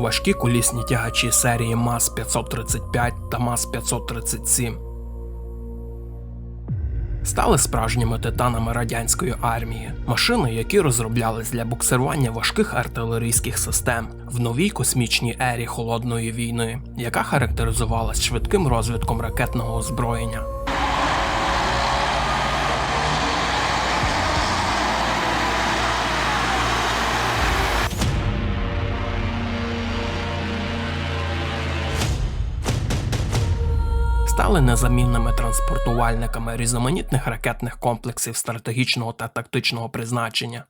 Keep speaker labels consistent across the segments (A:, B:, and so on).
A: важкі колісні тягачі серії МАЗ-535 та МАЗ-537 стали справжніми титанами радянської армії, машини, які розроблялись для буксирування важких артилерійських систем в новій космічній ері холодної війни, яка характеризувалась швидким розвитком ракетного озброєння. Стали незамінними транспортувальниками різноманітних ракетних комплексів стратегічного та тактичного призначення.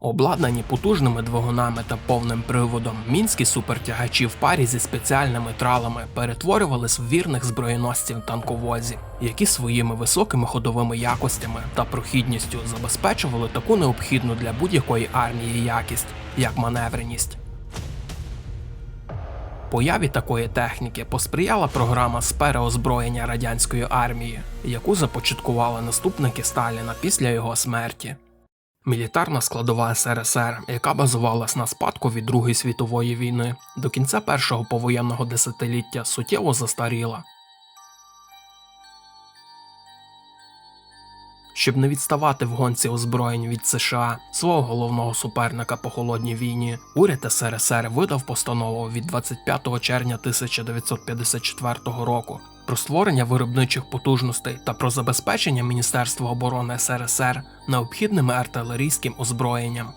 A: Обладнані потужними двигунами та повним приводом, мінські супертягачі в парі зі спеціальними тралами перетворювались в вірних зброєносців танковозів, які своїми високими ходовими якостями та прохідністю забезпечували таку необхідну для будь-якої армії якість, як маневреність. Появі такої техніки посприяла програма з переозброєння радянської армії, яку започаткували наступники Сталіна після його смерті. Мілітарна складова СРСР, яка базувалась на спадку від Другої світової війни, до кінця першого повоєнного десятиліття суттєво застаріла. Щоб не відставати в гонці озброєнь від США, свого головного суперника по холодній війні, уряд СРСР видав постанову від 25 червня 1954 року про створення виробничих потужностей та про забезпечення Міністерства оборони СРСР необхідними артилерійським озброєнням.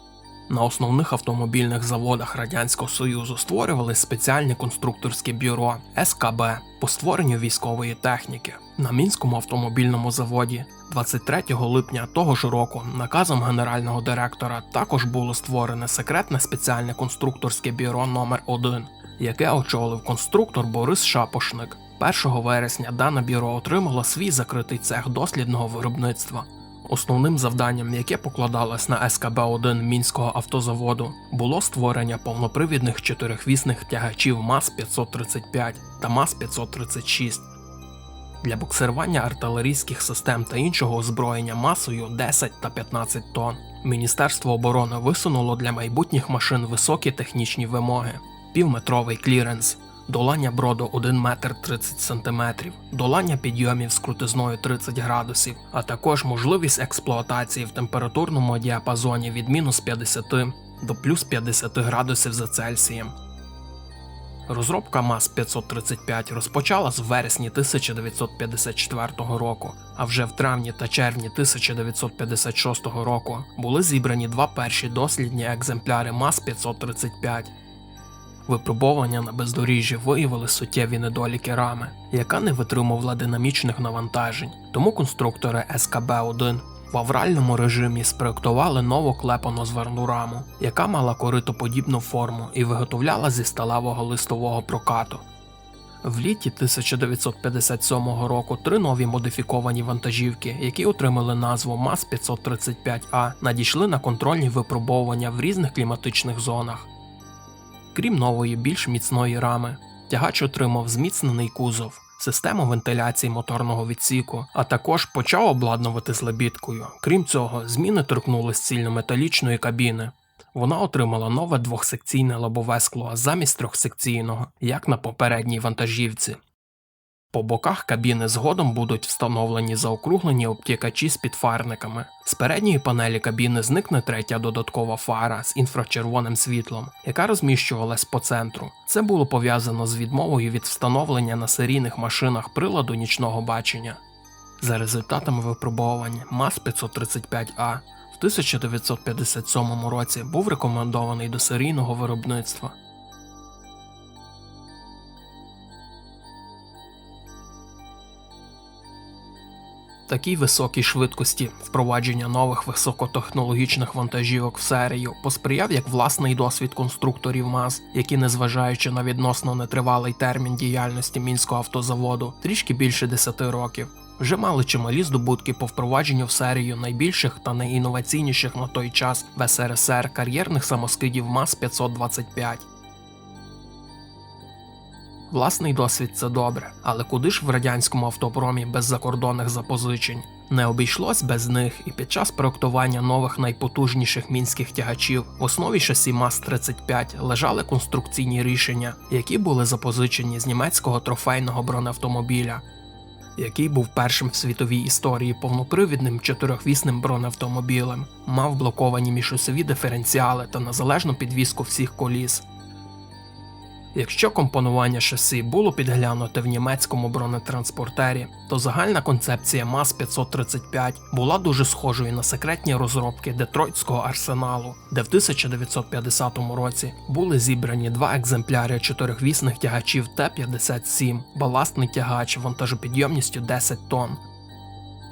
A: На основних автомобільних заводах Радянського Союзу створювали спеціальні конструкторські бюро СКБ по створенню військової техніки. На мінському автомобільному заводі 23 липня того ж року наказом генерального директора також було створене секретне спеціальне конструкторське бюро номер 1 яке очолив конструктор Борис Шапошник. 1 вересня дане бюро отримало свій закритий цех дослідного виробництва. Основним завданням, яке покладалось на СКБ-1 мінського автозаводу, було створення повнопривідних чотирихвісних тягачів МАЗ-535 та МАЗ-536 для буксирування артилерійських систем та іншого озброєння масою 10 та 15 тонн. Міністерство оборони висунуло для майбутніх машин високі технічні вимоги: півметровий кліренс, долання броду 1 метр 30 см, долання підйомів з крутизною 30 градусів, а також можливість експлуатації в температурному діапазоні від мінус 50 до плюс 50 градусів за Цельсієм. Розробка МАЗ-535 розпочалась в вересні 1954 року, а вже в травні та червні 1956 року були зібрані два перші дослідні екземпляри МАЗ-535. Випробування на бездоріжжі виявили суттєві недоліки рами, яка не витримувала динамічних навантажень, тому конструктори СКБ-1 в авральному режимі спроектували нову клепану зверну раму, яка мала коритоподібну форму і виготовляла зі сталевого листового прокату. В літі 1957 року три нові модифіковані вантажівки, які отримали назву МАЗ-535А, надійшли на контрольні випробовування в різних кліматичних зонах. Крім нової, більш міцної рами, тягач отримав зміцнений кузов, систему вентиляції моторного відсіку, а також почав обладнувати з лебідкою. Крім цього, зміни торкнулись цільнометалічної кабіни. Вона отримала нове двохсекційне лобове скло замість трьохсекційного, як на попередній вантажівці. По боках кабіни згодом будуть встановлені заокруглені обтікачі з підфарниками. З передньої панелі кабіни зникне третя додаткова фара з інфрачервоним світлом, яка розміщувалась по центру. Це було пов'язано з відмовою від встановлення на серійних машинах приладу нічного бачення. За результатами випробувань МАЗ-535А в 1957 році був рекомендований до серійного виробництва. Такій високій швидкості впровадження нових високотехнологічних вантажівок в серію посприяв як власний досвід конструкторів МАЗ, які, незважаючи на відносно нетривалий термін діяльності мінського автозаводу, трішки більше 10 років, вже мали чималі здобутки по впровадженню в серію найбільших та найінноваційніших на той час в СРСР кар'єрних самоскидів МАЗ 525. Власний досвід це добре, але куди ж в радянському автопромі без закордонних запозичень? Не обійшлось без них і під час проектування нових найпотужніших мінських тягачів в основі шасі МАЗ-35 лежали конструкційні рішення, які були запозичені з німецького трофейного бронеавтомобіля, який був першим в світовій історії повнопривідним чотирьохвісним бронеавтомобілем, мав блоковані міжосові диференціали та незалежну підвіску всіх коліс. Якщо компонування шасі було підглянуте в німецькому бронетранспортері, то загальна концепція МАЗ-535 була дуже схожою на секретні розробки Детройтського арсеналу, де в 1950 році були зібрані два екземпляри чотирьохвісних тягачів Т-57, баластний тягач вантажопідйомністю 10 тонн,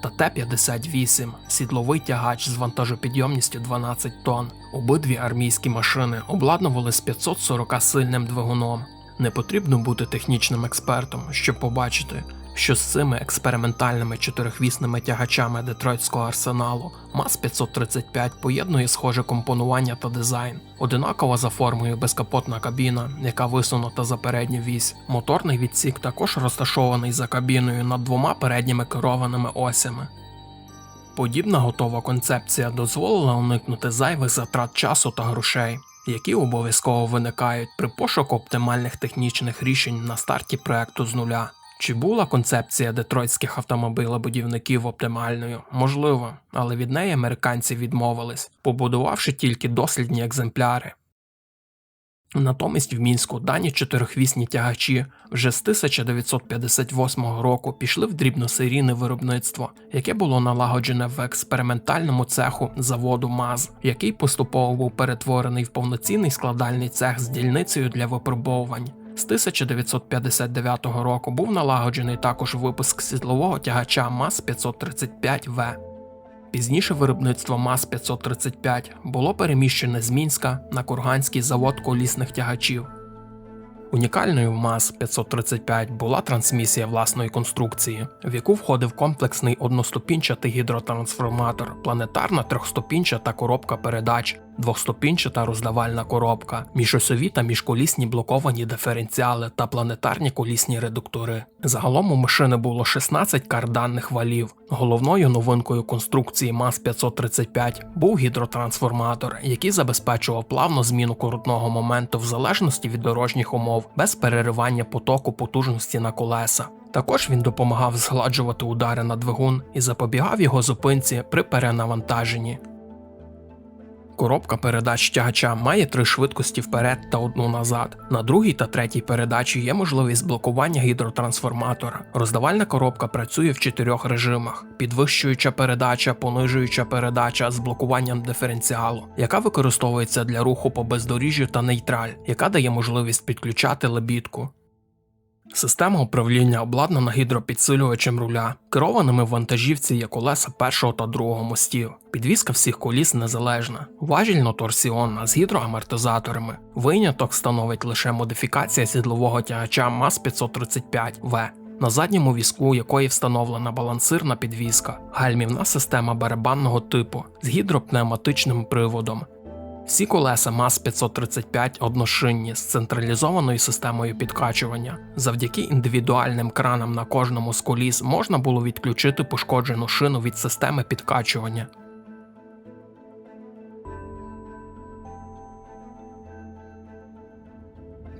A: та Т-58 сідловий тягач з вантажопідйомністю 12 тонн. Обидві армійські машини обладнували з 540 сильним двигуном. Не потрібно бути технічним експертом, щоб побачити, що з цими експериментальними чотирихвісними тягачами Детройтського арсеналу МАЗ-535 поєднує схоже компонування та дизайн, одинакова за формою безкапотна кабіна, яка висунута за передню вісь. Моторний відсік також розташований за кабіною над двома передніми керованими осями. Подібна готова концепція дозволила уникнути зайвих затрат часу та грошей, які обов'язково виникають при пошуку оптимальних технічних рішень на старті проекту з нуля. Чи була концепція детройтських автомобілебудівників оптимальною? Можливо, але від неї американці відмовились, побудувавши тільки дослідні екземпляри. Натомість в мінську дані чотирихвісні тягачі вже з 1958 року пішли в дрібносерійне виробництво, яке було налагоджене в експериментальному цеху заводу МАЗ, який поступово був перетворений в повноцінний складальний цех з дільницею для випробовувань. З 1959 року був налагоджений також випуск сідлового тягача МАЗ-535В. Пізніше виробництво МАЗ-535 було переміщене з Мінська на Курганський завод колісних тягачів. Унікальною в МАЗ-535 була трансмісія власної конструкції, в яку входив комплексний одноступінчатий гідротрансформатор, планетарна трьохступінчата коробка передач, двохступінчата роздавальна коробка, міжосові та міжколісні блоковані диференціали та планетарні колісні редуктори. Загалом у машини було 16 карданних валів. Головною новинкою конструкції МАЗ-535 був гідротрансформатор, який забезпечував плавну зміну крутного моменту в залежності від дорожніх умов без переривання потоку потужності на колеса. Також він допомагав згладжувати удари на двигун і запобігав його зупинці при перенавантаженні. Коробка передач тягача має три швидкості вперед та одну назад. На другій та третій передачі є можливість блокування гідротрансформатора. Роздавальна коробка працює в чотирьох режимах: підвищуюча передача, понижуюча передача з блокуванням диференціалу, яка використовується для руху по бездоріжжю та нейтраль, яка дає можливість підключати лебідку. Система управління обладнана гідропідсилювачем руля. Керованими в вантажівці є колеса першого та другого мостів. Підвізка всіх коліс незалежна, важільно-торсіонна з гідроамортизаторами. Виняток становить лише модифікація сідлового тягача МАЗ-535В. На задньому візку якої встановлена балансирна підвізка, гальмівна система барабанного типу з гідропневматичним приводом, всі колеса МАЗ-535 одношинні з централізованою системою підкачування. Завдяки індивідуальним кранам на кожному з коліс можна було відключити пошкоджену шину від системи підкачування.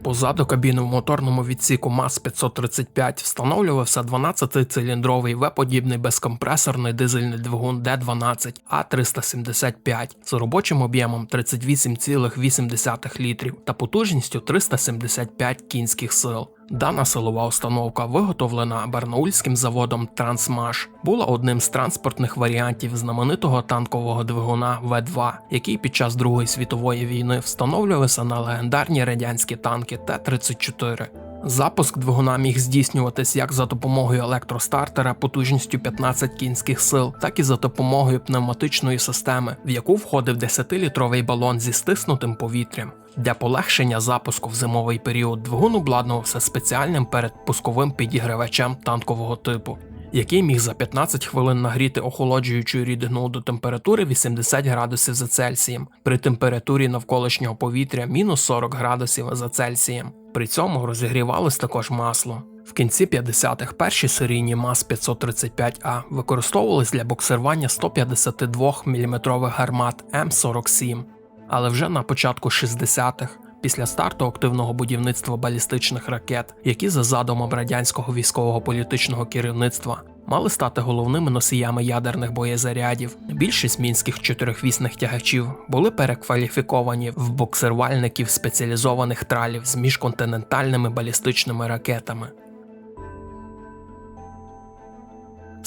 A: Позаду кабіни в моторному відсіку МАЗ-535 встановлювався 12-циліндровий В-подібний безкомпресорний дизельний двигун Д12 А375 з робочим об'ємом 38,8 літрів та потужністю 375 кінських сил. Дана силова установка, виготовлена Барнаульським заводом Трансмаш, була одним з транспортних варіантів знаменитого танкового двигуна В2, який під час Другої світової війни встановлювався на легендарні радянські танки Т-34. Запуск двигуна міг здійснюватись як за допомогою електростартера потужністю 15 кінських сил, так і за допомогою пневматичної системи, в яку входив 10-літровий балон зі стиснутим повітрям. Для полегшення запуску в зимовий період двигун обладнувався спеціальним передпусковим підігрівачем танкового типу, який міг за 15 хвилин нагріти охолоджуючу рідину до температури 80 градусів за Цельсієм при температурі навколишнього повітря мінус 40 градусів за Цельсієм. При цьому розігрівалось також масло. В кінці 50-х перші серійні МАЗ-535А використовувались для буксирування 152 мм гармат М47, але вже на початку 60-х, після старту активного будівництва балістичних ракет, які за задумом радянського військового політичного керівництва мали стати головними носіями ядерних боєзарядів. Більшість мінських чотирьохвісних тягачів були перекваліфіковані в буксирвальників спеціалізованих тралів з міжконтинентальними балістичними ракетами.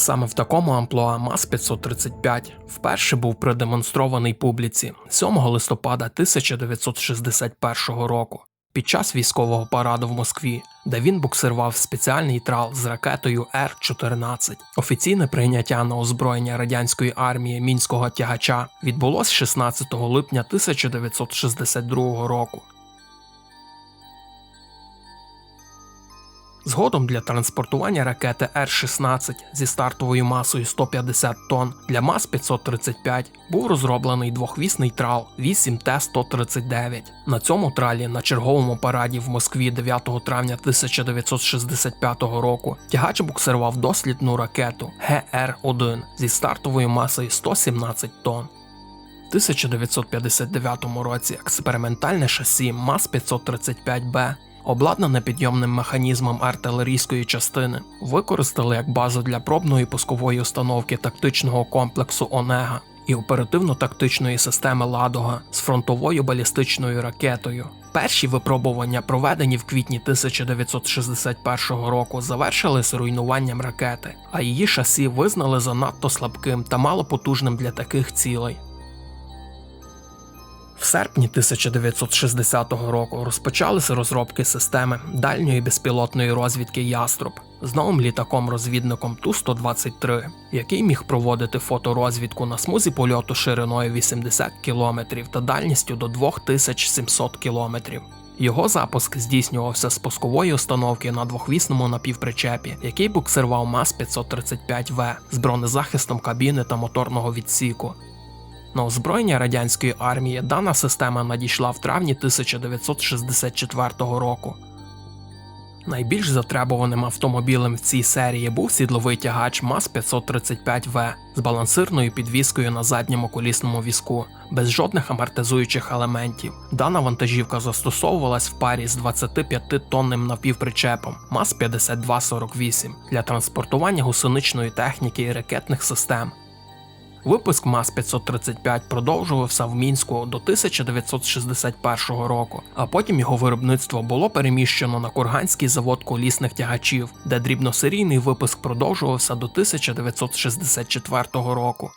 A: Саме в такому амплуа МАЗ-535 вперше був продемонстрований публіці 7 листопада 1961 року під час військового параду в Москві, де він буксирував спеціальний трал з ракетою Р-14. Офіційне прийняття на озброєння радянської армії мінського тягача відбулось 16 липня 1962 року. Згодом для транспортування ракети Р-16 зі стартовою масою 150 тонн для МАЗ-535 був розроблений двохвісний трал 8Т-139. На цьому тралі на черговому параді в Москві 9 травня 1965 року тягач буксирував дослідну ракету ГР-1 зі стартовою масою 117 тонн. В 1959 році експериментальне шасі МАЗ-535Б обладнане підйомним механізмом артилерійської частини, використали як базу для пробної пускової установки тактичного комплексу Онега і оперативно-тактичної системи Ладога з фронтовою балістичною ракетою. Перші випробування, проведені в квітні 1961 року, завершились руйнуванням ракети, а її шасі визнали занадто слабким та малопотужним для таких цілей. Серпні 1960 року розпочалися розробки системи дальньої безпілотної розвідки Яструб з новим літаком-розвідником Ту-123, який міг проводити фоторозвідку на смузі польоту шириною 80 км та дальністю до 2700 км. Його запуск здійснювався з пускової установки на двохвісному напівпричепі, який буксирував МАЗ-535В з бронезахистом кабіни та моторного відсіку. На озброєння радянської армії дана система надійшла в травні 1964 року. Найбільш затребуваним автомобілем в цій серії був сідловий тягач МАЗ-535В з балансирною підвіскою на задньому колісному візку, без жодних амортизуючих елементів. Дана вантажівка застосовувалась в парі з 25-тонним напівпричепом МАЗ-5248 для транспортування гусеничної техніки і ракетних систем. Випуск МАЗ-535 продовжувався в мінську до 1961 року, а потім його виробництво було переміщено на Курганський завод колісних тягачів, де дрібносерійний випуск продовжувався до 1964 року.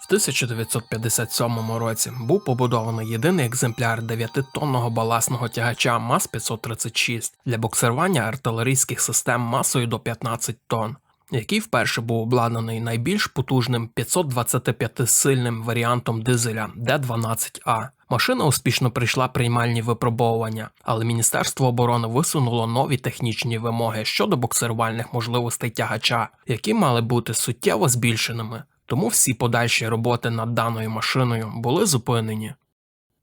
A: В 1957 році був побудований єдиний екземпляр 9-тонного баласного тягача МАЗ-536 для буксирування артилерійських систем масою до 15 тонн який вперше був обладнаний найбільш потужним 525-сильним варіантом дизеля Д-12А. Машина успішно прийшла приймальні випробовування, але Міністерство оборони висунуло нові технічні вимоги щодо буксирувальних можливостей тягача, які мали бути суттєво збільшеними. Тому всі подальші роботи над даною машиною були зупинені.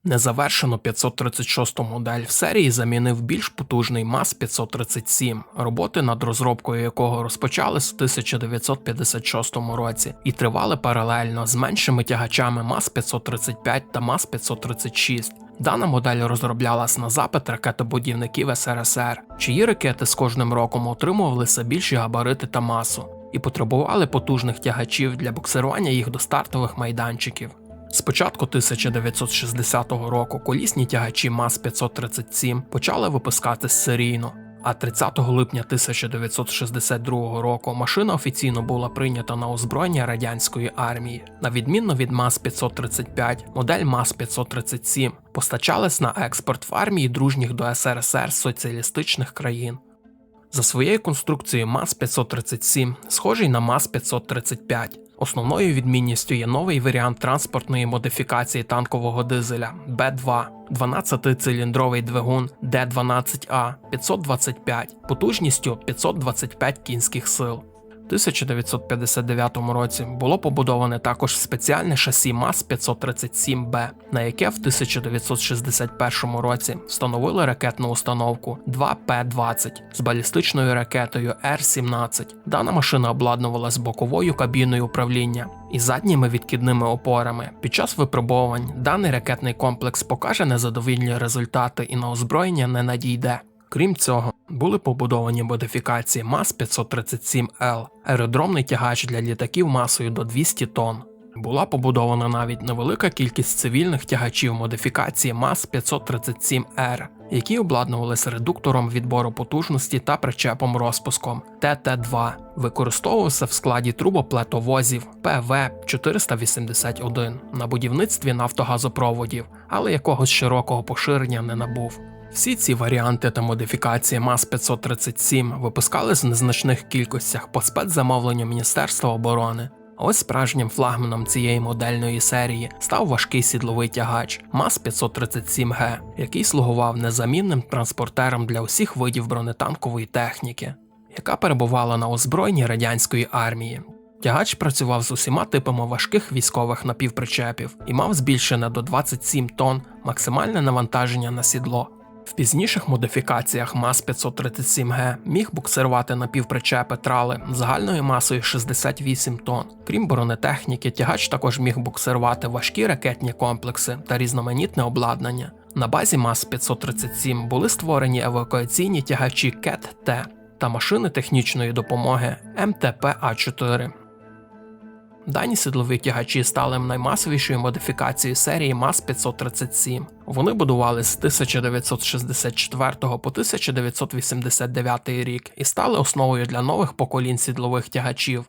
A: Незавершено 536 модель в серії замінив більш потужний МАЗ-537, роботи над розробкою якого розпочались в 1956 році і тривали паралельно з меншими тягачами МАЗ-535 та МАЗ-536. Дана модель розроблялась на запит ракетобудівників СРСР, чиї ракети з кожним роком отримувалися більші габарити та масу і потребували потужних тягачів для буксирування їх до стартових майданчиків. З початку 1960 року колісні тягачі МАЗ-537 почали випускатись серійно, а 30 липня 1962 року машина офіційно була прийнята на озброєння радянської армії. На відмінно від МАЗ-535, модель МАЗ-537 постачалась на експорт в армії дружніх до СРСР соціалістичних країн. За своєю конструкцією МАЗ-537 схожий на МАЗ-535. Основною відмінністю є новий варіант транспортної модифікації танкового дизеля Б2, 12-циліндровий двигун Д12А 525 потужністю 525 кінських сил. 1959 році було побудоване також спеціальне шасі МАЗ-537Б, на яке в 1961 році встановили ракетну установку 2П-20 з балістичною ракетою Р-17. Дана машина обладнувалась боковою кабіною управління і задніми відкидними опорами. Під час випробувань даний ракетний комплекс покаже незадовільні результати і на озброєння не надійде. Крім цього, були побудовані модифікації МАЗ-537Л, аеродромний тягач для літаків масою до 200 тонн. Була побудована навіть невелика кількість цивільних тягачів модифікації МАЗ-537Р, які обладнувалися редуктором відбору потужності та причепом розпуском ТТ-2, використовувався в складі трубоплетовозів ПВ-481 на будівництві нафтогазопроводів, але якогось широкого поширення не набув. Всі ці варіанти та модифікації МАЗ-537 випускались в незначних кількостях по спецзамовленню Міністерства оборони. Ось справжнім флагманом цієї модельної серії став важкий сідловий тягач МАЗ-537Г, який слугував незамінним транспортером для усіх видів бронетанкової техніки, яка перебувала на озброєнні радянської армії. Тягач працював з усіма типами важких військових напівпричепів і мав збільшене до 27 тонн максимальне навантаження на сідло. В пізніших модифікаціях МАЗ-537Г міг буксирувати напівпричепи трали загальною масою 68 тонн. Крім бронетехніки, тягач також міг буксирувати важкі ракетні комплекси та різноманітне обладнання. На базі МАЗ-537 були створені евакуаційні тягачі КЕТ-Т та машини технічної допомоги МТП-А4. Дані сідлові тягачі стали наймасовішою модифікацією серії МАЗ-537. Вони будували з 1964 по 1989 рік і стали основою для нових поколінь сідлових тягачів.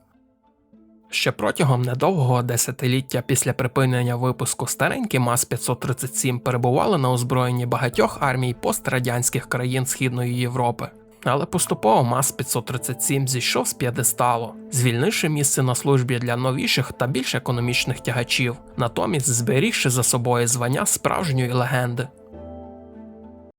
A: Ще протягом недовгого десятиліття після припинення випуску старенькі МАЗ-537 перебували на озброєнні багатьох армій пострадянських країн Східної Європи. Але поступово МАЗ-537 зійшов з п'єдесталу, звільнивши місце на службі для новіших та більш економічних тягачів, натомість зберігши за собою звання справжньої легенди.